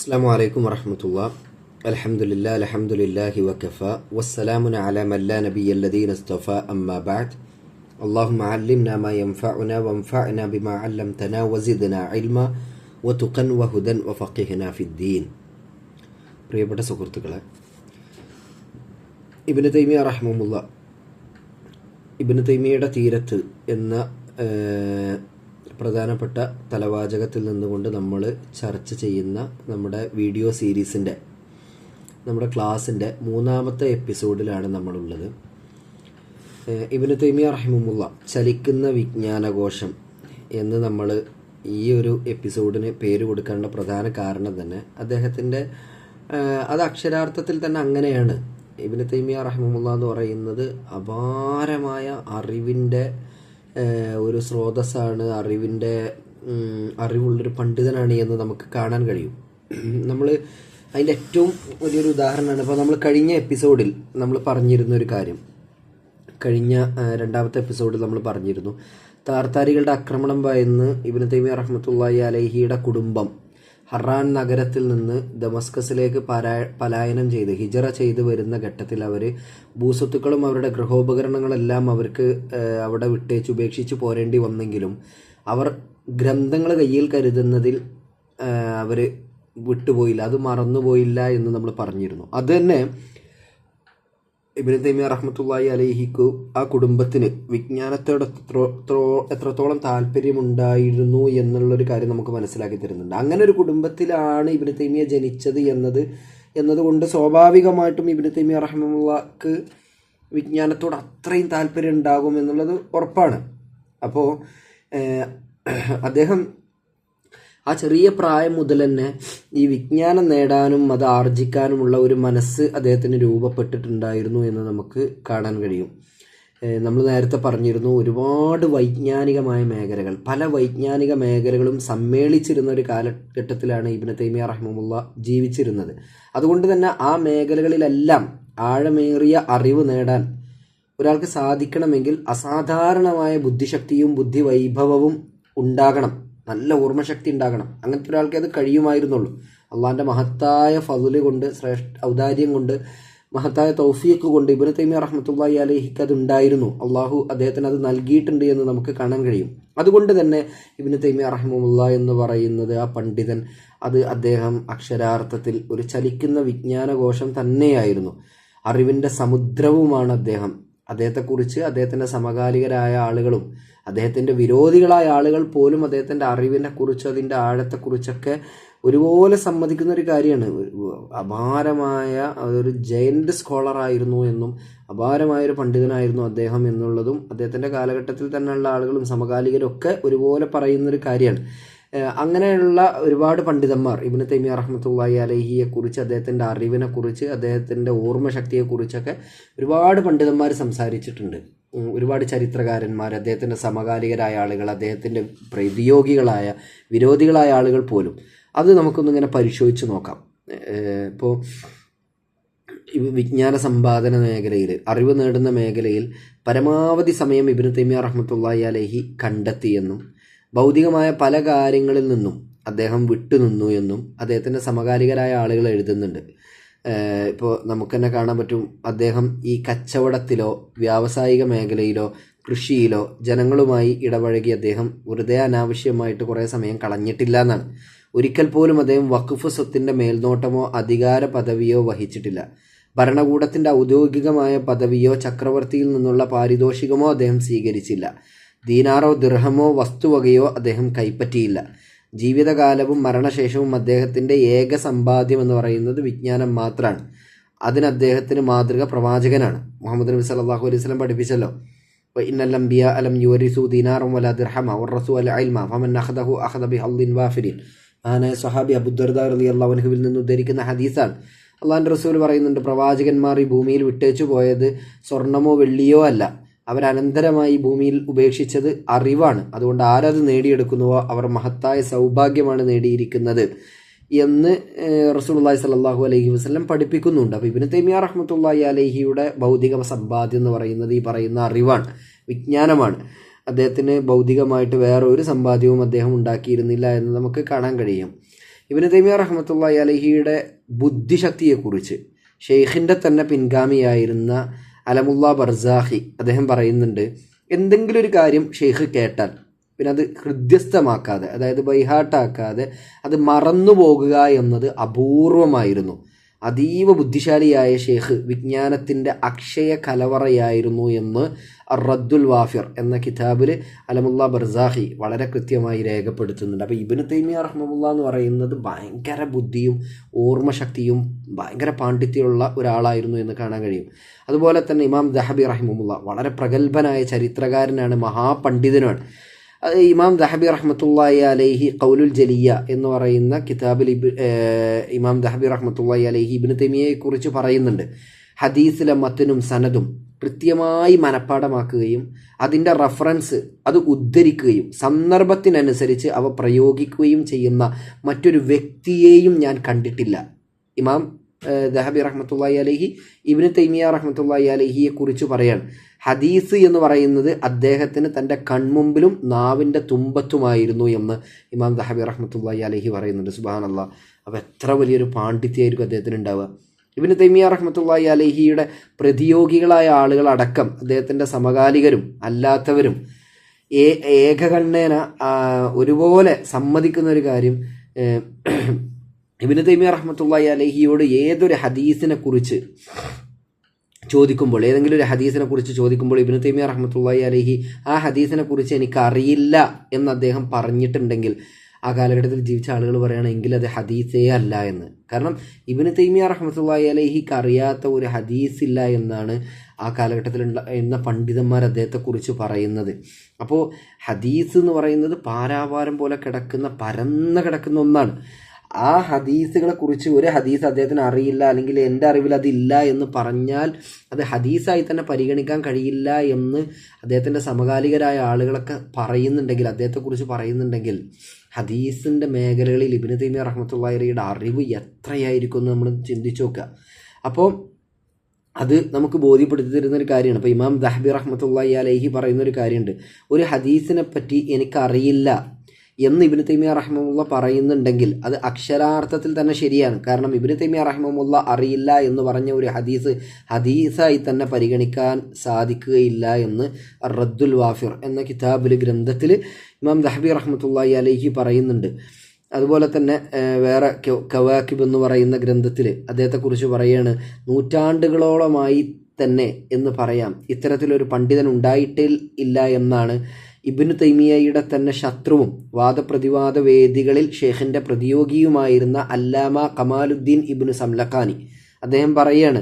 السلام عليكم ورحمة الله الحمد لله الحمد لله وكفى والسلام على من لا نبي الذين اصطفى أما بعد اللهم علمنا ما ينفعنا وانفعنا بما علمتنا وزدنا علما وتقا وهدى وفقهنا في الدين പ്രിയപ്പെട്ട സുഹൃത്തുക്കളെ ഇബിന് തൈമിയ റഹ്മുല്ല ഇബിന് തൈമിയയുടെ തീരത്ത് എന്ന ഏഹ്, പ്രധാനപ്പെട്ട തലവാചകത്തിൽ നിന്നുകൊണ്ട് നമ്മൾ ചർച്ച ചെയ്യുന്ന നമ്മുടെ വീഡിയോ സീരീസിന്റെ നമ്മുടെ ക്ലാസ്സിന്റെ മൂന്നാമത്തെ എപ്പിസോഡിലാണ് നമ്മളുള്ളത്. ഇബിന് തൈമിയ റഹിമുല്ല ചലിക്കുന്ന വിജ്ഞാനകോശം എന്ന് നമ്മൾ ഈ ഒരു എപ്പിസോഡിന് പേര് കൊടുക്കാനുള്ള പ്രധാന കാരണം തന്നെ അദ്ദേഹത്തിന്റെ അത് അക്ഷരാർത്ഥത്തിൽ തന്നെ അങ്ങനെയാണ്. ഇബിന് തൈമിയ റഹിമുല്ല എന്ന് പറയുന്നത് അപാരമായ അറിവിന്റെ ഒരു സ്രോതസ്സാണ് അറിവിന്റെ അറിവുള്ളൊരു പണ്ഡിതനാണ് എന്ന് നമുക്ക് കാണാൻ കഴിയും. നമ്മൾ അതിന്റെ ഏറ്റവും വലിയൊരു ഉദാഹരണമാണ് ഇപ്പോൾ നമ്മൾ കഴിഞ്ഞ എപ്പിസോഡിൽ നമ്മൾ പറഞ്ഞിരുന്ന ഒരു കാര്യം. കഴിഞ്ഞ രണ്ടാമത്തെ എപ്പിസോഡിൽ നമ്മൾ പറഞ്ഞിരുന്നു. താർത്താരികളുടെ ആക്രമണം ഭയന്ന് ഇബിന് തൈമിയ റഹ്മത്തുള്ളാഹി അലഹിയുടെ കുടുംബം ഹറാൻ നഗരത്തിൽ നിന്ന് ദമസ്കസിലേക്ക് പലായനം ചെയ്ത് ഹിജറ ചെയ്ത് വരുന്ന ഘട്ടത്തിൽ അവർ ഭൂസ്വത്തുക്കളും അവരുടെ ഗൃഹോപകരണങ്ങളെല്ലാം അവർക്ക് അവിടെ വിട്ടേച്ച് ഉപേക്ഷിച്ച് പോരേണ്ടി വന്നെങ്കിലും അവർ ഗ്രന്ഥങ്ങൾ കയ്യിൽ കരുതുന്നതിൽ അവർ വിട്ടുപോയില്ല. അത് മറന്നുപോയില്ല എന്ന് നമ്മൾ പറഞ്ഞിരുന്നു. അത് തന്നെ ഇബിന് തൈമിയ റഹ്മത്തുള്ളാഹി അലഹിക്കു ആ കുടുംബത്തിന് വിജ്ഞാനത്തോട് എത്രോ എത്രോ- എത്രത്തോളം താല്പര്യമുണ്ടായിരുന്നു എന്നുള്ളൊരു കാര്യം നമുക്ക് മനസ്സിലാക്കി തരുന്നുണ്ട്. അങ്ങനെ ഒരു കുടുംബത്തിലാണ് ഇബിന് തൈമിയ ജനിച്ചത് എന്നത് എന്നതുകൊണ്ട് സ്വാഭാവികമായിട്ടും ഇബിന് തൈമിയ റഹ്മുള്ളക്ക് വിജ്ഞാനത്തോട് അത്രയും താല്പര്യം ഉണ്ടാകും എന്നുള്ളത് ഉറപ്പാണ്. അപ്പോൾ അദ്ദേഹം ആ ചെറിയ പ്രായം മുതൽ തന്നെ ഈ വിജ്ഞാനം നേടാനും അത് ആർജിക്കാനുമുള്ള ഒരു മനസ്സ് അദ്ദേഹത്തിന് രൂപപ്പെട്ടിട്ടുണ്ടായിരുന്നു എന്ന് നമുക്ക് കാണാൻ കഴിയും. നമ്മൾ നേരത്തെ പറഞ്ഞിരുന്നു ഒരുപാട് വൈജ്ഞാനികമായ മേഖലകൾ. പല വൈജ്ഞാനിക മേഖലകളും സമ്മേളിച്ചിരുന്ന ഒരു കാലഘട്ടത്തിലാണ് ഇബിന് തൈമിയ റഹ്മുള്ള ജീവിച്ചിരുന്നത്. അതുകൊണ്ട് തന്നെ ആ മേഖലകളിലെല്ലാം ആഴമേറിയ അറിവ് നേടാൻ ഒരാൾക്ക് സാധിക്കണമെങ്കിൽ അസാധാരണമായ ബുദ്ധിശക്തിയും ബുദ്ധിവൈഭവവും ഉണ്ടാകണം. നല്ല ഓർമ്മശക്തി ഉണ്ടാകണം. അങ്ങനത്തെ ഒരാൾക്ക് അത് കഴിയുമായിരുന്നുള്ളൂ. അള്ളാഹിന്റെ മഹത്തായ ഫതുൽ കൊണ്ട് ശ്രേഷ്ഠ ഔദാര്യം കൊണ്ട് മഹത്തായ തൗഫീഖ് കൊണ്ട് ഇബിന് തൈമിയ റഹ്മത്തുള്ളി അലഹിക്ക് അത് ഉണ്ടായിരുന്നു. അള്ളാഹു അദ്ദേഹത്തിന് അത് നൽകിയിട്ടുണ്ട് എന്ന് നമുക്ക് കാണാൻ കഴിയും. അതുകൊണ്ട് തന്നെ ഇബിന് തൈമിയ റഹ്മുല്ല എന്ന് പറയുന്നത് ആ പണ്ഡിതൻ അത് അദ്ദേഹം അക്ഷരാർത്ഥത്തിൽ ഒരു ചലിക്കുന്ന വിജ്ഞാനകോശം തന്നെയായിരുന്നു. അറിവിന്റെ സമുദ്രവുമാണ് അദ്ദേഹം. അദ്ദേഹത്തെക്കുറിച്ച് അദ്ദേഹത്തിന്റെ സമകാലികരായ ആളുകളും അദ്ദേഹത്തിന്റെ വിരോധികളായ ആളുകൾ പോലും അദ്ദേഹത്തിന്റെ അറിവിനെ കുറിച്ച് അതിന്റെ ആഴത്തെക്കുറിച്ചൊക്കെ ഒരുപോലെ സമ്മതിക്കുന്ന ഒരു കാര്യമാണ്. അപാരമായ ഒരു ജയന്റ് സ്കോളറായിരുന്നു എന്നും അപാരമായ ഒരു പണ്ഡിതനായിരുന്നു അദ്ദേഹം എന്നുള്ളതും അദ്ദേഹത്തിന്റെ കാലഘട്ടത്തിൽ തന്നെയുള്ള ആളുകളും സമകാലികരൊക്കെ ഒരുപോലെ പറയുന്നൊരു കാര്യമാണ്. അങ്ങനെയുള്ള ഒരുപാട് പണ്ഡിതന്മാർ ഇബിന് തൈമിയ റഹ്മത്തുള്ളാഹി അലഹിയെക്കുറിച്ച് അദ്ദേഹത്തിന്റെ അറിവിനെക്കുറിച്ച് അദ്ദേഹത്തിന്റെ ഓർമ്മ ശക്തിയെക്കുറിച്ചൊക്കെ ഒരുപാട് പണ്ഡിതന്മാർ സംസാരിച്ചിട്ടുണ്ട്. ഒരുപാട് ചരിത്രകാരന്മാർ അദ്ദേഹത്തിന്റെ സമകാലികരായ ആളുകൾ അദ്ദേഹത്തിന്റെ പ്രതിയോഗികളായ വിരോധികളായ ആളുകൾ പോലും. അത് നമുക്കൊന്നിങ്ങനെ പരിശോധിച്ച് നോക്കാം. ഇപ്പോൾ വിജ്ഞാന സമ്പാദന മേഖലയിൽ അറിവ് നേടുന്ന മേഖലയിൽ പരമാവധി സമയം ഇബിന് തൈമിയ റഹ്മത്തുള്ളി അലഹി കണ്ടെത്തിയെന്നും ഭൗതികമായ പല കാര്യങ്ങളിൽ നിന്നും അദ്ദേഹം വിട്ടുനിന്നു എന്നും അദ്ദേഹത്തിന്റെ സമകാലികരായ ആളുകൾ എഴുതുന്നുണ്ട്. ഇപ്പോൾ നമുക്ക് തന്നെ കാണാൻ പറ്റും അദ്ദേഹം ഈ കച്ചവടത്തിലോ വ്യാവസായിക മേഖലയിലോ കൃഷിയിലോ ജനങ്ങളുമായി ഇടപഴകി അദ്ദേഹം വെറുതെ അനാവശ്യമായിട്ട് കുറേ സമയം കളഞ്ഞിട്ടില്ല എന്നാണ്. ഒരിക്കൽ പോലും അദ്ദേഹം വഖഫ് സ്വത്തിന്റെ മേൽനോട്ടമോ അധികാര പദവിയോ വഹിച്ചിട്ടില്ല. ഭരണകൂടത്തിന്റെ ഔദ്യോഗികമായ പദവിയോ ചക്രവർത്തിയിൽ നിന്നുള്ള പാരിതോഷികമോ അദ്ദേഹം സ്വീകരിച്ചില്ല. ദീനാറോ ദിർഹമോ വസ്തുവകയോ അദ്ദേഹം കൈപ്പറ്റിയില്ല. ജീവിതകാലവും മരണശേഷവും അദ്ദേഹത്തിന്റെ ഏക സമ്പാദ്യം എന്ന് പറയുന്നത് വിജ്ഞാനം മാത്രമാണ് അതിന് അദ്ദേഹത്തിന് മാതൃക പ്രവാചകനാണ്. മുഹമ്മദ് നബി സല്ലല്ലാഹു അലൈഹി സ്വലം പഠിപ്പിച്ചല്ലോ. അംബിയ അലം യുവരിസു ദീനാറും വല ദിർഹമ വറസു അല അൽമ ഫമൻ അഖദഹു അഖദ ബിഹദ്ദിൻ വാഫിരിൻ ആന സഹാബി അബുദർദാ റളിയല്ലാഹു അൻഹുവിൽ നിന്ന് ഉദ്ധരിക്കുന്ന ഹദീസാണ്. അള്ളാഹിന്റെ റസൂൽ പറയുന്നുണ്ട് പ്രവാചകന്മാർ ഈ ഭൂമിയിൽ വിട്ടേച്ചു പോയത് സ്വർണമോ വെള്ളിയോ അല്ല. അവരനന്തരമായി ഭൂമിയിൽ ഉപേക്ഷിച്ചത് അറിവാണ്. അതുകൊണ്ട് ആരത് നേടിയെടുക്കുന്നുവോ അവർ മഹത്തായ സൗഭാഗ്യമാണ് നേടിയിരിക്കുന്നത് എന്ന് റസൂലുള്ളാഹി സ്വല്ലല്ലാഹു അലൈഹി വസല്ലം പഠിപ്പിക്കുന്നുണ്ട്. അപ്പോൾ ഇബ്നു തൈമിയ റഹ്മത്തുള്ളാഹി അലൈഹിയുടെ ഭൗതിക സമ്പാദ്യം എന്ന് പറയുന്നത് ഈ പറയുന്ന അറിവാണ് വിജ്ഞാനമാണ്. അദ്ദേഹത്തിന് ഭൗതികമായിട്ട് വേറെ ഒരു സമ്പാദ്യവും അദ്ദേഹം ഉണ്ടാക്കിയിരുന്നില്ല എന്ന് നമുക്ക് കാണാൻ കഴിയും. ഇബിന് തൈമിയ റഹ്മത്തുള്ളി അലഹിയുടെ ബുദ്ധിശക്തിയെക്കുറിച്ച് ഷെയ്ഖിന്റെ തന്നെ പിൻഗാമിയായിരുന്ന അലമുല്ല ബർസാഹി അദ്ദേഹം പറയുന്നുണ്ട് എന്തെങ്കിലും ഒരു കാര്യം ഷെയ്ഖ് കേട്ടാൽ പിന്നെ അത് ഹൃദ്യസ്ഥമാക്കാതെ അതായത് ബൈഹാട്ടാക്കാതെ അത് മറന്നു പോകുക എന്നത് അപൂർവമായിരുന്നു. അതീവ ബുദ്ധിശാലിയായ ഷെയ്ഖ് വിജ്ഞാനത്തിന്റെ അക്ഷയ കലവറയായിരുന്നു എന്ന് റദ്ദുൽ വാഫിർ എന്ന കിതാബിൽ അലമുല്ല ബർസാഹി വളരെ കൃത്യമായി രേഖപ്പെടുത്തുന്നുണ്ട്. അപ്പോൾ ഇബിന് തൈമിയ റഹ്മുല്ല എന്ന് പറയുന്നത് ഭയങ്കര ബുദ്ധിയും ഓർമ്മശക്തിയും ഭയങ്കര പാണ്ഡിത്യമുള്ള ഒരാളായിരുന്നു എന്ന് കാണാൻ കഴിയും. അതുപോലെ തന്നെ ഇമാം ദഹബി റഹിമുല്ല വളരെ പ്രഗത്ഭനായ ചരിത്രകാരനാണ് മഹാപണ്ഡിതനാണ് ഇമാം ദഹബി റഹ്മത്തുള്ളി അലൈഹി കൗലുൽ ജലിയ എന്ന് പറയുന്ന കിതാബിൽ ഇമാം ദഹബി റഹ്മത്തുള്ളി അലൈഹി ഇബിന് തെമിയെക്കുറിച്ച് പറയുന്നുണ്ട്. ഹദീസിലെ മത്തനും സനദും കൃത്യമായി മനഃപ്പാടമാക്കുകയും അതിന്റെ റഫറൻസ് അത് ഉദ്ധരിക്കുകയും സന്ദർഭത്തിനനുസരിച്ച് അവ പ്രയോഗിക്കുകയും ചെയ്യുന്ന മറ്റൊരു വ്യക്തിയെയും ഞാൻ കണ്ടിട്ടില്ല. ഇമാം ദഹബി റഹ്മത്തുള്ളി അലഹി ഇബിന് തൈമിയ റഹ്മത്തുള്ളി അലഹിയെ കുറിച്ച് പറയാണ്. ഹദീസ് എന്ന് പറയുന്നത് അദ്ദേഹത്തിന് തന്റെ കൺമുമ്പിലും നാവിന്റെ തുമ്പത്തുമായിരുന്നു എന്ന് ഇമാം ദഹബി റഹ്മത്തുള്ളി അലഹി പറയുന്നുണ്ട്. അള്ളാഹ് അപ്പോൾ എത്ര വലിയൊരു പാണ്ഡിത്യമായിരിക്കും അദ്ദേഹത്തിന് ഉണ്ടാവുക. ഇബിന് തൈമിയ റഹ്മത്തുള്ളി അലഹിയുടെ പ്രതിയോഗികളായ ആളുകളടക്കം അദ്ദേഹത്തിന്റെ സമകാലികരും അല്ലാത്തവരും ഏ ഏകകണ്ഠേന ഒരുപോലെ സമ്മതിക്കുന്ന ഒരു കാര്യം ഇബിന് തൈമിയ റഹ്മത്തുള്ളി അലഹിയോട് ഏതൊരു ഹദീസിനെ കുറിച്ച് ചോദിക്കുമ്പോൾ ഏതെങ്കിലും ഒരു ഹദീസിനെ കുറിച്ച് ചോദിക്കുമ്പോൾ ഇബിന് തൈമിയ റഹ്മത്തുള്ളി അലഹി ആ ഹദീസിനെ കുറിച്ച് എനിക്ക് അറിയില്ല എന്ന് അദ്ദേഹം പറഞ്ഞിട്ടുണ്ടെങ്കിൽ ആ കാലഘട്ടത്തിൽ ജീവിച്ച ആളുകൾ പറയുകയാണെങ്കിൽ അത് ഹദീസേ അല്ല എന്ന്. കാരണം ഇബിന് തൈമിയ റഹ്മത്തുള്ളി അലഹിക്ക് അറിയാത്ത ഒരു ഹദീസ് ഇല്ല എന്നാണ് ആ കാലഘട്ടത്തിൽ എന്ന പണ്ഡിതന്മാർ അദ്ദേഹത്തെക്കുറിച്ച് പറയുന്നത്. അപ്പോൾ ഹദീസ് എന്ന് പറയുന്നത് പാരാവാരം പോലെ കിടക്കുന്ന പരന്ന് കിടക്കുന്ന ഒന്നാണ്. ആ ഹദീസുകളെ കുറിച്ച് ഒരു ഹദീസ് അദ്ദേഹത്തിന് അറിയില്ല അല്ലെങ്കിൽ എന്റെ അറിവിൽ അതില്ല എന്ന് പറഞ്ഞാൽ അത് ഹദീസായി തന്നെ പരിഗണിക്കാൻ കഴിയില്ല എന്ന് അദ്ദേഹത്തിന്റെ സമകാലികരായ ആളുകളൊക്കെ പറയുന്നുണ്ടെങ്കിൽ അദ്ദേഹത്തെക്കുറിച്ച് പറയുന്നുണ്ടെങ്കിൽ ഹദീസിന്റെ മേഖലകളിൽ ഇബിന് തീമി റഹ്മത്തുള്ളയുടെ അറിവ് എത്രയായിരിക്കും എന്ന് നമ്മൾ ചിന്തിച്ചു നോക്കുക. അപ്പോൾ അത് നമുക്ക് ബോധ്യപ്പെടുത്തി തരുന്ന ഒരു കാര്യമാണ്. അപ്പോൾ ഇമാം ദഹബി റഹ്മത്തുള്ളഹി അലൈഹി പറയുന്ന ഒരു കാര്യമുണ്ട്. ഒരു ഹദീസിനെ പറ്റി എനിക്കറിയില്ല. എന്ന് ഇബിന് തൈമിയ റഹ്മുള്ള പറയുന്നുണ്ടെങ്കിൽ അത് അക്ഷരാർത്ഥത്തിൽ തന്നെ ശരിയാണ്. കാരണം ഇബിന് തൈമിയ റഹ്മുള്ള അറിയില്ല എന്ന് പറഞ്ഞ ഒരു ഹദീസ് ഹദീസായി തന്നെ പരിഗണിക്കാൻ സാധിക്കുകയില്ല എന്ന് റദ്ദുൽ വാഫിർ എന്ന കിതാബിൽ ഗ്രന്ഥത്തിൽ ഇമാം ദഹബി റഹ്മത്തുള്ളി അലൈഹി പറയുന്നുണ്ട്. അതുപോലെ തന്നെ വേറെ കവാക്കിബ് എന്ന് പറയുന്ന ഗ്രന്ഥത്തിൽ അദ്ദേഹത്തെക്കുറിച്ച് പറയാണ് നൂറ്റാണ്ടുകളോളമായി തന്നെ എന്ന് പറയാം. ഇത്തരത്തിലൊരു പണ്ഡിതൻ ഉണ്ടായിട്ടേ ഇല്ല എന്നാണ് ഇബിനു തൈമിയയുടെ തന്നെ ശത്രുവും വാദപ്രതിവാദ വേദികളിൽ ഷെയ്ഖിന്റെ പ്രതിയോഗിയുമായിരുന്ന അല്ലാമ കമാലുദ്ദീൻ ഇബിനു സംലഖാനി. അദ്ദേഹം പറയാണ്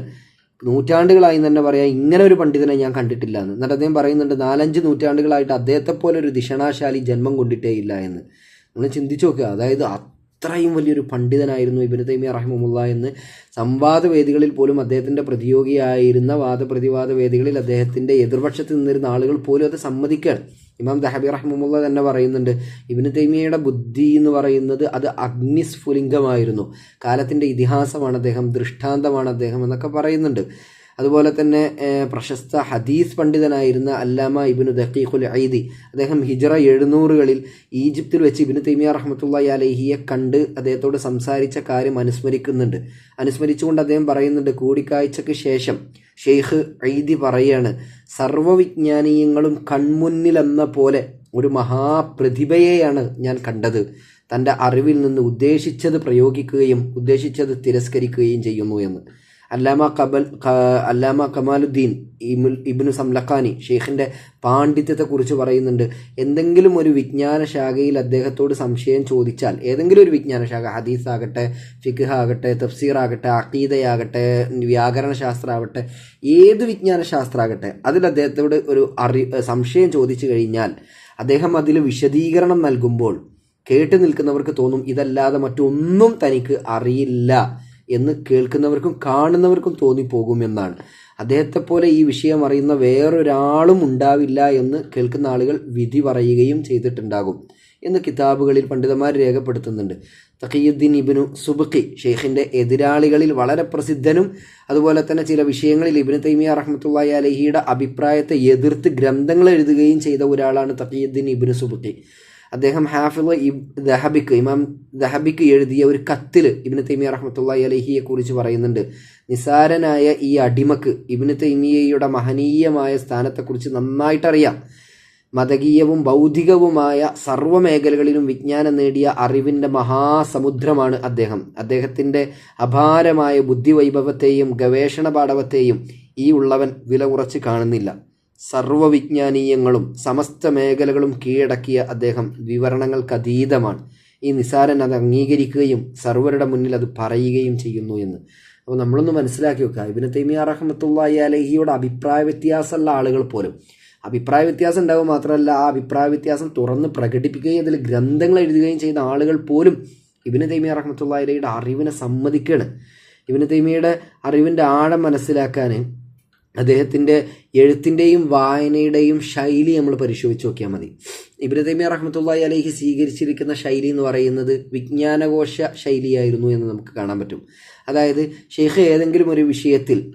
നൂറ്റാണ്ടുകളായി തന്നെ പറയാം ഇങ്ങനെ ഒരു പണ്ഡിതനെ ഞാൻ കണ്ടിട്ടില്ല എന്ന്. എന്നിട്ട് അദ്ദേഹം പറയുന്നുണ്ട് നാലഞ്ച് നൂറ്റാണ്ടുകളായിട്ട് അദ്ദേഹത്തെ പോലെ ഒരു ദിഷണാശാലി ജന്മം കൊണ്ടിട്ടേ ഇല്ല എന്ന്. നമ്മൾ ചിന്തിച്ചു നോക്കുക അതായത് അത്രയും വലിയൊരു പണ്ഡിതനായിരുന്നു ഇബിന് തൈമിയ റഹിമുല്ല എന്ന്. സംവാദ വേദികളിൽ പോലും അദ്ദേഹത്തിന്റെ പ്രതിയോഗിയായിരുന്ന വാദപ്രതിവാദ വേദികളിൽ അദ്ദേഹത്തിന്റെ എതിർപക്ഷത്ത് നിന്നിരുന്ന ആളുകൾ പോലും അത് സമ്മതിക്കുകയാണ് ഇമാം ദഹബി റഹ്മുല്ല തന്നെ പറയുന്നുണ്ട് ഇബിന് തൈമിയയുടെ ബുദ്ധി എന്ന് പറയുന്നത് അത് അഗ്നിസ്ഫുലിംഗമായിരുന്നു. കാലത്തിന്റെ ഇതിഹാസമാണ് അദ്ദേഹം ദൃഷ്ടാന്തമാണ് അദ്ദേഹം എന്നൊക്കെ പറയുന്നുണ്ട്. അതുപോലെ തന്നെ പ്രശസ്ത ഹദീസ് പണ്ഡിതനായിരുന്ന അല്ലാമ ഇബിനു ദഖീഖുൽ ഐദി. അദ്ദേഹം ഹിജറ എഴുന്നൂറുകളിൽ ഈജിപ്തിൽ വെച്ച് ഇബിന് തൈമിയ റഹ്മത്തുള്ള അലഹിയെ കണ്ട് അദ്ദേഹത്തോട് സംസാരിച്ച കാര്യം അനുസ്മരിക്കുന്നുണ്ട്. അനുസ്മരിച്ചുകൊണ്ട് അദ്ദേഹം പറയുന്നുണ്ട് കൂടിക്കാഴ്ചയ്ക്ക് ശേഷം ഷെയ്ഖ് ഐദി പറയാണ് സർവവിജ്ഞാനീയങ്ങളും കൺമുന്നിലെന്ന പോലെ ഒരു മഹാപ്രതിഭയെയാണ് ഞാൻ കണ്ടത്. തന്റെ അറിവിൽ നിന്ന് ഉദ്ദേശിച്ചത് പ്രയോഗിക്കുകയും ഉദ്ദേശിച്ചത് തിരസ്കരിക്കുകയും ചെയ്യുന്നു എന്ന്. അല്ലാമ കബൽ അല്ലാമ കമാലുദ്ദീൻ ഇബിനു സംലഖാനി പാണ്ഡിത്യത്തെ കുറിച്ച് പറയുന്നുണ്ട്. എന്തെങ്കിലും ഒരു വിജ്ഞാന ശാഖയിൽ അദ്ദേഹത്തോട് സംശയം ചോദിച്ചാൽ ഏതെങ്കിലും ഒരു വിജ്ഞാന ശാഖ ഹദീസ് ആകട്ടെ ഫിഖ് ആകട്ടെ തഫ്സീർ ആകട്ടെ അഖീദയാകട്ടെ വ്യാകരണ ശാസ്ത്രമാകട്ടെ ഏത് വിജ്ഞാന ശാസ്ത്രമാകട്ടെ അതിൽ അദ്ദേഹത്തോട് ഒരു അറി സംശയം ചോദിച്ചു കഴിഞ്ഞാൽ അദ്ദേഹം അതിൽ വിശദീകരണം നൽകുമ്പോൾ കേട്ട് നിൽക്കുന്നവർക്ക് തോന്നും ഇതല്ലാതെ മറ്റൊന്നും തനിക്ക് അറിയില്ല. എന്ന് കേൾക്കുന്നവർക്കും കാണുന്നവർക്കും തോന്നിപ്പോകും എന്നാണ്. അദ്ദേഹത്തെ പോലെ ഈ വിഷയം അറിയുന്ന വേറൊരാളും ഉണ്ടാവില്ല എന്ന് കേൾക്കുന്ന ആളുകൾ വിധി പറയുകയും ചെയ്തിട്ടുണ്ടാകും എന്ന് കിതാബുകളിൽ പണ്ഡിതന്മാർ രേഖപ്പെടുത്തുന്നുണ്ട്. തഖീയുദ്ദീൻ ഇബിനു സുബുഖി ഷെയ്ഖിന്റെ എതിരാളികളിൽ വളരെ പ്രസിദ്ധനും അതുപോലെ തന്നെ ചില വിഷയങ്ങളിൽ ഇബിന് തൈമിയ റഹ്മത്തുള്ളി അലഹിയുടെ അഭിപ്രായത്തെ എതിർത്ത് ഗ്രന്ഥങ്ങൾ എഴുതുകയും ചെയ്ത ഒരാളാണ് തഖീയുദ്ദീൻ ഇബിനു സുബുഖി. അദ്ദേഹം ഹാഫിൾ ദഹബിക്ക് ഇമാം ദഹബിക്ക് എഴുതിയ ഒരു കത്തിൽ ഇബിന് തൈമിയ റഹ്മത്തുള്ളി അലഹിയെ കുറിച്ച് പറയുന്നുണ്ട്. നിസാരനായ ഈ അടിമക്ക് ഇബിന് തൈമിയയുടെ മഹനീയമായ സ്ഥാനത്തെക്കുറിച്ച് നന്നായിട്ടറിയാം. മതകീയവും ബൗദ്ധികവുമായ സർവമേഖലകളിലും വിജ്ഞാനം നേടിയ അറിവിന്റെ മഹാസമുദ്രമാണ് അദ്ദേഹം. അദ്ദേഹത്തിന്റെ അപാരമായ ബുദ്ധിവൈഭവത്തെയും ഗവേഷണ പാടവത്തെയും ഈ ഉള്ളവൻ വില കുറച്ച് കാണുന്നില്ല. സർവവിജ്ഞാനീയങ്ങളും സമസ്ത മേഖലകളും കീഴടക്കിയ അദ്ദേഹം വിവരണങ്ങൾക്കതീതമാണ്. ഈ നിസാരൻ അത് അംഗീകരിക്കുകയും സർവരുടെ മുന്നിൽ അത് പറയുകയും ചെയ്യുന്നു എന്ന്. അപ്പോൾ നമ്മളൊന്ന് മനസ്സിലാക്കി വെക്കുക. ഇബിന് തൈമിയ റഹ്മത്തുള്ളി അലഹിയുടെ അഭിപ്രായ വ്യത്യാസമുള്ള ആളുകൾ പോലും. അഭിപ്രായ വ്യത്യാസം ഉണ്ടാവുക മാത്രമല്ല ആ അഭിപ്രായ വ്യത്യാസം തുറന്ന് പ്രകടിപ്പിക്കുകയും അതിൽ ഗ്രന്ഥങ്ങൾ എഴുതുകയും ചെയ്യുന്ന ആളുകൾ പോലും ഇബിന് തൈമിയ റഹ്മത്തുള്ള അലഹിയുടെ അറിവിനെ സമ്മതിക്കുകയാണ് ഇബിന് തൈമിയയുടെ അറിവിന്റെ ആഴം മനസ്സിലാക്കാൻ അദ്ദേഹത്തിന്റെ എഴുത്തിന്റെയും വായനയുടെയും ശൈലി നമ്മൾ പരിശോധിച്ച് നോക്കിയാൽ മതി. ഇബ്നു തൈമിയ റഹ്മത്തുള്ളി അലഹി സ്വീകരിച്ചിരിക്കുന്ന ശൈലി എന്ന് പറയുന്നത് വിജ്ഞാനകോശ ശൈലിയായിരുന്നു എന്ന് നമുക്ക് കാണാൻ പറ്റും. അതായത് ഷെയ്ഖ് ഏതെങ്കിലും ഒരു വിഷയത്തിൽ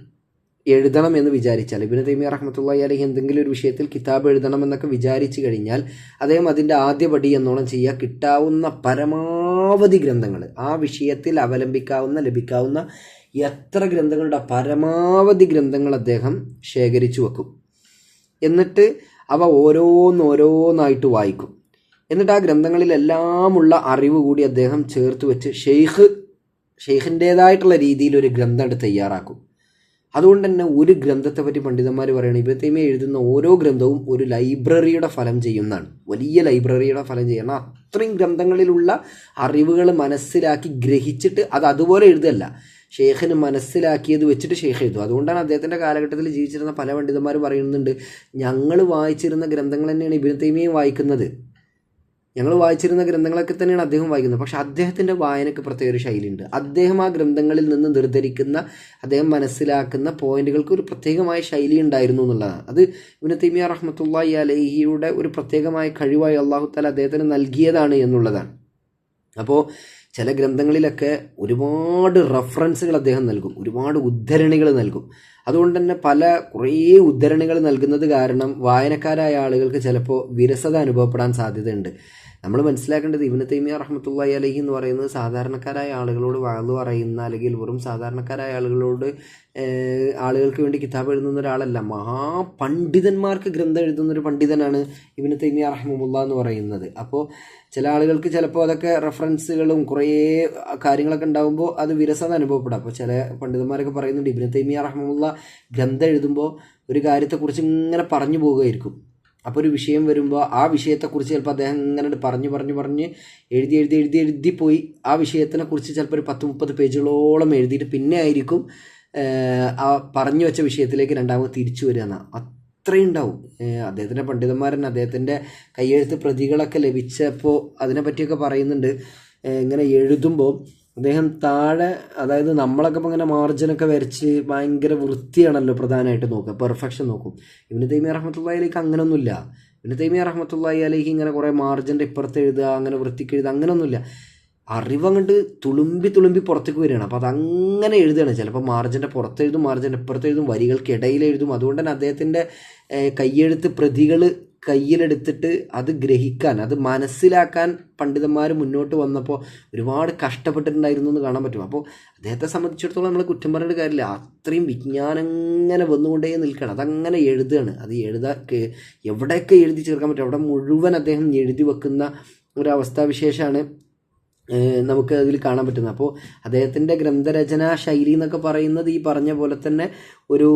എഴുതണം എന്ന് വിചാരിച്ചാൽ ഇബിന് തൈമിയ റഹ്മത്തുള്ളി അലഹി എന്തെങ്കിലും ഒരു വിഷയത്തിൽ കിതാബ് എഴുതണം എന്നൊക്കെ വിചാരിച്ചു കഴിഞ്ഞാൽ അദ്ദേഹം അതിന്റെ ആദ്യപടി എന്നോണം ചെയ്യുക കിട്ടാവുന്ന പരമാവധി ഗ്രന്ഥങ്ങൾ ആ വിഷയത്തിൽ അവലംബിക്കാവുന്ന ലഭിക്കാവുന്ന എത്ര ഗ്രന്ഥങ്ങളുടെ പരമാവധി ഗ്രന്ഥങ്ങൾ അദ്ദേഹം ശേഖരിച്ചു വെക്കും. എന്നിട്ട് അവ ഓരോന്നോരോന്നായിട്ട് വായിക്കും. എന്നിട്ട് ആ ഗ്രന്ഥങ്ങളിലെല്ലാമുള്ള അറിവ് കൂടി അദ്ദേഹം ചേർത്ത് വെച്ച് ഷെയ്ഖ് ഷെയ്ഖിന്റേതായിട്ടുള്ള രീതിയിൽ ഒരു ഗ്രന്ഥം തയ്യാറാക്കും. അതുകൊണ്ട് തന്നെ ഒരു ഗ്രന്ഥത്തെ പറ്റി പണ്ഡിതന്മാർ പറയുന്നത് ഇബത്തൈമ എഴുതുന്ന ഓരോ ഗ്രന്ഥവും ഒരു ലൈബ്രറിയുടെ ഫലം ചെയ്യുന്നതാണ്. വലിയ ലൈബ്രറിയുടെ ഫലം ചെയ്യണം അത്രയും ഗ്രന്ഥങ്ങളിലുള്ള അറിവുകൾ മനസ്സിലാക്കി ഗ്രഹിച്ചിട്ട് അത് അതുപോലെ എഴുതല്ല ഷെയ്ഖിന് മനസ്സിലാക്കിയത് വെച്ചിട്ട് ഷെയ്ഖ് എഴുതും. അതുകൊണ്ടാണ് അദ്ദേഹത്തിന്റെ കാലഘട്ടത്തിൽ ജീവിച്ചിരുന്ന പല പണ്ഡിതന്മാരും പറയുന്നുണ്ട് ഞങ്ങൾ വായിച്ചിരുന്ന ഗ്രന്ഥങ്ങൾ തന്നെയാണ് ഇബിന് വായിക്കുന്നത്. ഞങ്ങൾ വായിച്ചിരുന്ന ഗ്രന്ഥങ്ങളൊക്കെ തന്നെയാണ് അദ്ദേഹം വായിക്കുന്നത്. പക്ഷെ അദ്ദേഹത്തിന്റെ വായനയ്ക്ക് പ്രത്യേക ഒരു ശൈലിയുണ്ട്. അദ്ദേഹം ആ ഗ്രന്ഥങ്ങളിൽ നിന്ന് നിർദ്ധരിക്കുന്ന അദ്ദേഹം മനസ്സിലാക്കുന്ന പോയിന്റുകൾക്ക് ഒരു പ്രത്യേകമായ ശൈലി ഉണ്ടായിരുന്നു എന്നുള്ളതാണ്. അത് ഇബിന് തിമിയ റഹ്മത്തുള്ളി അലഹിയുടെ ഒരു പ്രത്യേകമായ കഴിവായി അള്ളാഹു താല അദ്ദേഹത്തിന് നൽകിയതാണ് എന്നുള്ളതാണ്. അപ്പോൾ ചില ഗ്രന്ഥങ്ങളിലൊക്കെ ഒരുപാട് റഫറൻസുകൾ അദ്ദേഹം നൽകും. ഒരുപാട് ഉദ്ധരണികൾ നൽകും. അതുകൊണ്ട് തന്നെ പല കുറേ ഉദ്ധരണികൾ നൽകുന്നത് കാരണം വായനക്കാരായ ആളുകൾക്ക് ചിലപ്പോൾ വിരസത അനുഭവപ്പെടാൻ സാധ്യതയുണ്ട്. നമ്മൾ മനസ്സിലാക്കേണ്ടത് ഇബിന് തൈമിയ റഹ്മത്തുള്ളി അലഹി എന്ന് പറയുന്നത് സാധാരണക്കാരായ ആളുകളോട് വാഴ്ന്നു പറയുന്ന അല്ലെങ്കിൽ വെറും സാധാരണക്കാരായ ആളുകളോട് ആളുകൾക്ക് വേണ്ടി കിതാബ് എഴുതുന്ന ഒരാളല്ല. മഹാപണ്ഡിതന്മാർക്ക് ഗ്രന്ഥം എഴുതുന്ന ഒരു പണ്ഡിതനാണ് ഇബിന് തൈമിയ റഹ്മുല്ല എന്ന് പറയുന്നത്. അപ്പോൾ ചില ആളുകൾക്ക് ചിലപ്പോൾ അതൊക്കെ റെഫറൻസുകളും കുറേ കാര്യങ്ങളൊക്കെ ഉണ്ടാകുമ്പോൾ അത് വിരസത അനുഭവപ്പെടാം. അപ്പോൾ ചില പണ്ഡിതന്മാരൊക്കെ പറയുന്നുണ്ട് ഇബിന് തൈമിയ റഹ്മുല്ല ഗ്രന്ഥം എഴുതുമ്പോൾ ഒരു കാര്യത്തെക്കുറിച്ച് ഇങ്ങനെ പറഞ്ഞു പോവുകയായിരിക്കും അപ്പോൾ ഒരു വിഷയം വരുമ്പോൾ ആ വിഷയത്തെക്കുറിച്ച് ചിലപ്പോൾ അദ്ദേഹം ഇങ്ങനെ പറഞ്ഞു പറഞ്ഞു പറഞ്ഞ് എഴുതി എഴുതി എഴുതി എഴുതി പോയി. ആ വിഷയത്തിനെക്കുറിച്ച് ചിലപ്പോൾ ഒരു പത്ത് മുപ്പത് പേജുകളോളം എഴുതിയിട്ട് പിന്നെ ആയിരിക്കും ആ പറഞ്ഞു വെച്ച വിഷയത്തിലേക്ക് രണ്ടാമത് തിരിച്ചു വരിക എന്നാണ് അത്രയും ഉണ്ടാവും. അദ്ദേഹത്തിന്റെ പണ്ഡിതന്മാരൻ അദ്ദേഹത്തിന്റെ കയ്യെഴുത്ത് പ്രതികളൊക്കെ ലഭിച്ചപ്പോൾ അതിനെപ്പറ്റിയൊക്കെ പറയുന്നുണ്ട്. ഇങ്ങനെ എഴുതുമ്പോൾ അദ്ദേഹം താഴെ അതായത് നമ്മളൊക്കെ ഇപ്പം ഇങ്ങനെ മാർജിനൊക്കെ വരച്ച് ഭയങ്കര വൃത്തിയാണല്ലോ പ്രധാനമായിട്ട് നോക്കുക. പെർഫെക്ഷൻ നോക്കും. ഇവന് തൈമിയ റഹ്മത്തുള്ളി അലേക്ക് അങ്ങനെയൊന്നുമില്ല ഇവന് തൈമിയ റഹ്മത്തുള്ളി അലേക്ക് ഇങ്ങനെ കുറേ മാർജിന്റെ ഇപ്പുറത്ത് എഴുതുക അങ്ങനെ വൃത്തിക്ക് എഴുതുക അങ്ങനെയൊന്നുമില്ല അറിവ് അങ്ങോട്ട് തുളുമ്പി തുളുമ്പി പുറത്തേക്ക് വരികയാണ്. അപ്പോൾ അതങ്ങനെ എഴുതുകയാണ്. ചിലപ്പോൾ മാർജിന്റെ പുറത്ത് എഴുതും മാർജിന്റെ ഇപ്പുറത്ത് എഴുതും വരികൾക്കിടയിൽ എഴുതും. അതുകൊണ്ട് തന്നെ അദ്ദേഹത്തിന്റെ കയ്യെഴുത്ത് പ്രതികൾ കയ്യിലെടുത്തിട്ട് അത് ഗ്രഹിക്കാൻ അത് മനസ്സിലാക്കാൻ പണ്ഡിതന്മാർ മുന്നോട്ട് വന്നപ്പോൾ ഒരുപാട് കഷ്ടപ്പെട്ടിട്ടുണ്ടായിരുന്നു എന്ന് കാണാൻ പറ്റും. അപ്പോൾ അദ്ദേഹത്തെ സംബന്ധിച്ചിടത്തോളം നമ്മൾ കുറ്റം പറയേണ്ട കാര്യമില്ല. അത്രയും വിജ്ഞാനം ഇങ്ങനെ വന്നുകൊണ്ടേ നിൽക്കണം. അതങ്ങനെ എഴുതുകയാണ് അത് എഴുതാ എവിടെയൊക്കെ എഴുതി ചേർക്കാൻ പറ്റും? അവിടെ മുഴുവൻ അദ്ദേഹം എഴുതി വെക്കുന്ന ഒരവസ്ഥാവിശേഷമാണ് നമുക്ക് അതിൽ കാണാൻ പറ്റുന്നത്. അപ്പോൾ അദ്ദേഹത്തിന്റെ ഗ്രന്ഥരചനാ ശൈലി എന്നൊക്കെ പറയുന്നത് ഈ പറഞ്ഞ പോലെ തന്നെ ഒരു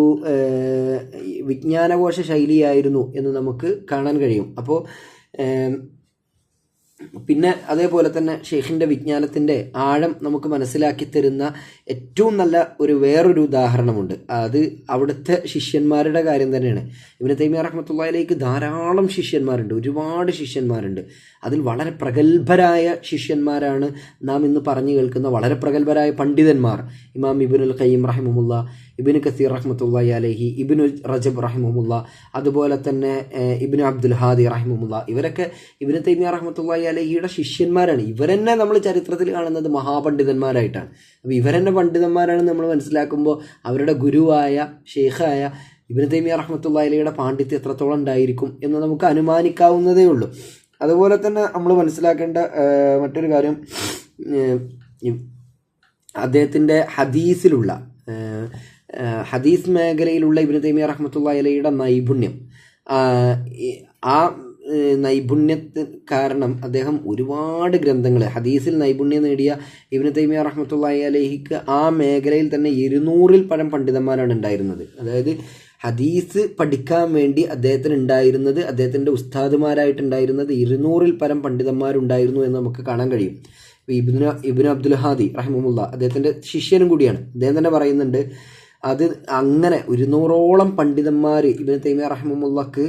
വിജ്ഞാനകോശ ശൈലിയായിരുന്നു എന്ന് നമുക്ക് കാണാൻ കഴിയും. അപ്പോൾ പിന്നെ അതേപോലെ തന്നെ ഷെയ്ഖിന്റെ വിജ്ഞാനത്തിന്റെ ആഴം നമുക്ക് മനസ്സിലാക്കി തരുന്ന ഏറ്റവും നല്ല ഒരു വേറൊരു ഉദാഹരണമുണ്ട്. അത് അവിടുത്തെ ശിഷ്യന്മാരുടെ കാര്യം തന്നെയാണ്. ഇവന് തൈമിയ റഹ്മത്തുള്ളയിലേക്ക് ധാരാളം ശിഷ്യന്മാരുണ്ട്. ഒരുപാട് ശിഷ്യന്മാരുണ്ട്. അതിൽ വളരെ പ്രഗത്ഭരായ ശിഷ്യന്മാരാണ് നാം ഇന്ന് പറഞ്ഞു കേൾക്കുന്ന വളരെ പ്രഗത്ഭരായ പണ്ഡിതന്മാർ. ഇമാം ഇബിനുൽ ഖയ്യം റഹിമുല്ല ഇബിന് കസീർ റഹ്മത്തുള്ള അലഹി ഇബിനു റജബ് റഹിമുല്ല അതുപോലെ തന്നെ ഇബിന് അബ്ദുൽ ഹാദി റഹിമുല്ല ഇവരൊക്കെ ഇബിന് തൈമിയ റഹ്മത്തുള്ള അലഹിയുടെ ശിഷ്യന്മാരാണ്. ഇവരെന്നെ നമ്മൾ ചരിത്രത്തിൽ കാണുന്നത് മഹാപണ്ഡിതന്മാരായിട്ടാണ്. അപ്പോൾ ഇവരെന്നെ പണ്ഡിതന്മാരാണ് നമ്മൾ മനസ്സിലാക്കുമ്പോൾ അവരുടെ ഗുരുവായ ഷെയ്ഖായ ഇബിന് തൈമിയ റഹ്മത്തുള്ള അലയുടെ പാണ്ഡിത്യം എത്രത്തോളം ഉണ്ടായിരിക്കും എന്ന് നമുക്ക് അനുമാനിക്കാവുന്നതേ ഉള്ളൂ. അതുപോലെ തന്നെ നമ്മൾ മനസ്സിലാക്കേണ്ട മറ്റൊരു കാര്യം അദ്ദേഹത്തിന്റെ ഹദീസിലുള്ള ഹദീസ് മേഖലയിലുള്ള ഇബിന് തൈമിയ റഹ്മത്തുള്ള നൈപുണ്യം. ആ, നൈപുണ്യത്തിന് കാരണം അദ്ദേഹം ഒരുപാട് ഗ്രന്ഥങ്ങൾ ഹദീസിൽ നൈപുണ്യം നേടിയ ഇബിന് തൈമിയ റഹ്മത്തുള്ളി അലഹിക്ക് ആ മേഖലയിൽ തന്നെ ഇരുന്നൂറിൽ പരം പണ്ഡിതന്മാരാണ് ഉണ്ടായിരുന്നത്. അതായത് ഹദീസ് പഠിക്കാൻ വേണ്ടി അദ്ദേഹത്തിന് ഉണ്ടായിരുന്നത് അദ്ദേഹത്തിന്റെ ഉസ്താദുമാരായിട്ടുണ്ടായിരുന്നത് ഇരുന്നൂറിൽ പരം പണ്ഡിതന്മാരുണ്ടായിരുന്നു എന്ന് നമുക്ക് കാണാൻ കഴിയും. ഇബിന് ഇബിന് അബ്ദുൽ ഹാദി റഹിമുല്ല അദ്ദേഹത്തിന്റെ ശിഷ്യനും കൂടിയാണ്. അദ്ദേഹം തന്നെ പറയുന്നുണ്ട് അത് അങ്ങനെ ഇരുന്നൂറോളം പണ്ഡിതന്മാർ ഇബിന് തൈമിയ റഹിമുല്ലക്ക്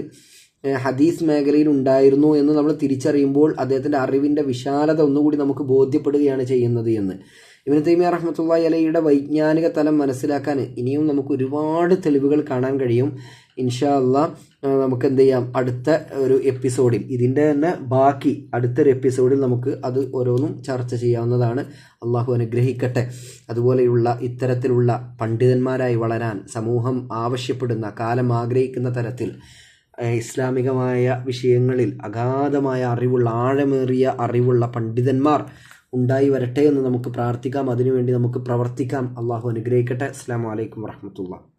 ഹദീസ് മേഖലയിൽ ഉണ്ടായിരുന്നു എന്ന് നമ്മൾ തിരിച്ചറിയുമ്പോൾ അദ്ദേഹത്തിന്റെ അറിവിന്റെ വിശാലത ഒന്നുകൂടി നമുക്ക് ബോധ്യപ്പെടുകയാണ് ചെയ്യുന്നത് എന്ന്. ഇബിന് തൈമിയ റഹ്മത്തുള്ള അലയുടെ വൈജ്ഞാനിക തലം മനസ്സിലാക്കാൻ ഇനിയും നമുക്ക് ഒരുപാട് തെളിവുകൾ കാണാൻ കഴിയും. ഇൻഷാ അല്ല നമുക്ക് എന്ത് ചെയ്യാം? അടുത്ത ഒരു എപ്പിസോഡിൽ ഇതിന്റെ തന്നെ ബാക്കി അടുത്തൊരു എപ്പിസോഡിൽ നമുക്ക് അത് ഓരോന്നും ചർച്ച ചെയ്യാവുന്നതാണ്. അള്ളാഹു അനുഗ്രഹിക്കട്ടെ. അതുപോലെയുള്ള ഇത്തരത്തിലുള്ള പണ്ഡിതന്മാരായി വളരാൻ സമൂഹം ആവശ്യപ്പെടുന്ന കാലം ആഗ്രഹിക്കുന്ന തരത്തിൽ ഇസ്ലാമികമായ വിഷയങ്ങളിൽ അഗാധമായ അറിവുള്ള ആഴമേറിയ അറിവുള്ള പണ്ഡിതന്മാർ ഉണ്ടായി വരട്ടെ എന്ന് നമുക്ക് പ്രാർത്ഥിക്കാം. അതിനുവേണ്ടി നമുക്ക് പ്രവർത്തിക്കാം. അള്ളാഹു അനുഗ്രഹിക്കട്ടെ. അസ്സാം വലൈക്കും വർഹമത്തുള്ള